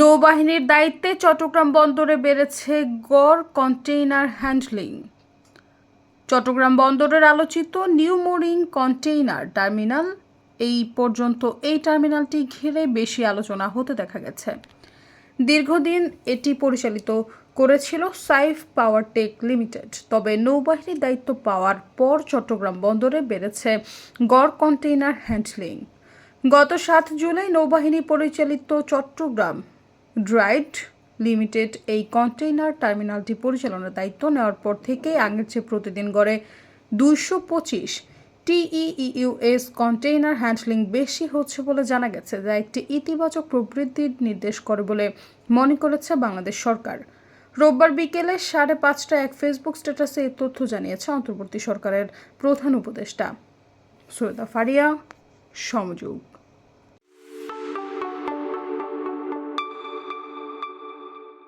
নৌবাহিনীর দায়িত্বে চট্টগ্রাম বন্দরে বেড়েছে গড় কন্টেইনার হ্যান্ডলিং। চট্টগ্রাম বন্দরের আলোচিত নিউ মোরিং কন্টেইনার টার্মিনাল, এই পর্যন্ত এই টার্মিনালটি ঘিরে বেশি আলোচনা হতে দেখা গেছে। দীর্ঘদিন এটি পরিচালিত করেছিল সাইফ পাওয়ার টেক লিমিটেড। তবে নৌবাহিনীর দায়িত্ব পাওয়ার পর চট্টগ্রাম বন্দরে বেড়েছে গড় কন্টেইনার হ্যান্ডলিং। গত সাত জুলাই নৌবাহিনী পরিচালিত চট্টগ্রাম ড্রাইড লিমিটেড এই কন্টেইনার টার্মিনালটি পরিচালনার দায়িত্ব নেওয়ার পর থেকে আগের চেয়ে প্রতিদিন গড়ে দুইশো পঁচিশ টিইইউএস কন্টেইনার হ্যান্ডলিং বেশি হচ্ছে বলে জানা গেছে, যা একটি ইতিবাচক প্রবৃদ্ধির নির্দেশ করে বলে মনে করেছে বাংলাদেশ সরকার। রোববার বিকেলে সাড়ে পাঁচটায় এক ফেসবুক স্ট্যাটাসে এই তথ্য জানিয়েছে অন্তর্বর্তী সরকারের প্রধান উপদেষ্টা। সৈয়দা ফারিয়া সমযোগ